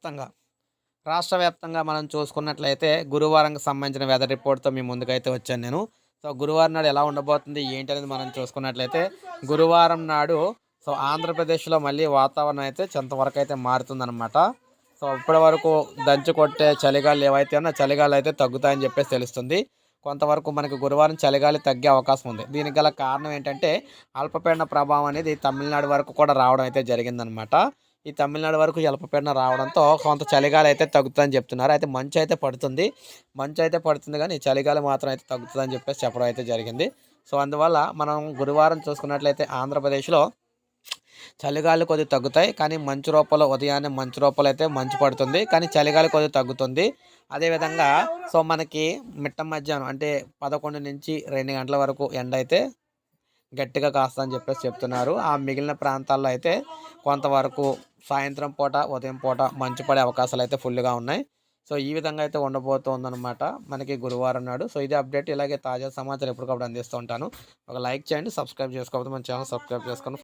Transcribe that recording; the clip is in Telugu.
వ్యాప్తంగా. రాష్ట్ర వ్యాప్తంగా మనం చూసుకున్నట్లయితే గురువారంకి సంబంధించిన వెదర్ రిపోర్ట్తో మీ ముందుకైతే వచ్చాను నేను. సో గురువారం నాడు ఎలా ఉండబోతుంది ఏంటి అనేది మనం చూసుకున్నట్లయితే గురువారం నాడు సో ఆంధ్రప్రదేశ్లో మళ్ళీ వాతావరణం అయితే చెంతవరకు అయితే మారుతుందన్నమాట. సో ఇప్పటి వరకు దంచు కొట్టే చలిగాలు ఏవైతే ఉన్నా చలిగాలు అయితే తగ్గుతాయని చెప్పేసి తెలుస్తుంది. కొంతవరకు మనకి గురువారం చలిగాలి తగ్గే అవకాశం ఉంది. దీనికి గల కారణం ఏంటంటే అల్పపీడన ప్రభావం అనేది తమిళనాడు వరకు కూడా రావడం అయితే జరిగిందనమాట ఈ తమిళనాడు వరకు అల్పపీడన రావడంతో కొంత చలిగాలి అయితే తగ్గుతుందని చెప్తున్నారు. అయితే మంచు అయితే పడుతుంది. మంచు అయితే పడుతుంది కానీ చలిగాలి మాత్రం అయితే తగ్గుతుందని చెప్పేసి చెప్పడం అయితే జరిగింది. సో అందువల్ల మనం గురువారం చూసుకున్నట్లయితే ఆంధ్రప్రదేశ్లో చలిగాలి కొద్దిగా తగ్గుతాయి. కానీ మంచు రూపంలో ఉదయాన్నే మంచు రూపంలో అయితే మంచు పడుతుంది. కానీ చలిగాలి కొద్దిగా తగ్గుతుంది. అదేవిధంగా సో మనకి మిట్ట మధ్యాహ్నం అంటే పదకొండు నుంచి రెండు గంటల వరకు ఎండ అయితే గట్టిగా కాస్తుందని చెప్పేసి చెప్తున్నారు. ఆ మిగిలిన ప్రాంతాల్లో అయితే కొంతవరకు సాయంత్రం పూట ఉదయం పూట మంచు పడే అవకాశాలు అయితే ఫుల్గా ఉన్నాయి. సో ఈ విధంగా అయితే ఉండబోతోందనమాట మనకి గురువారం నాడు. సో ఇది అప్డేట్. ఇలాగే తాజా సమాచారం ఎప్పటికప్పుడు అందిస్తూ ఉంటాను. ఒక లైక్ చేయండి సబ్స్క్రైబ్ చేసుకోకపోతే మన ఛానల్ సబ్స్క్రైబ్ చేసుకొని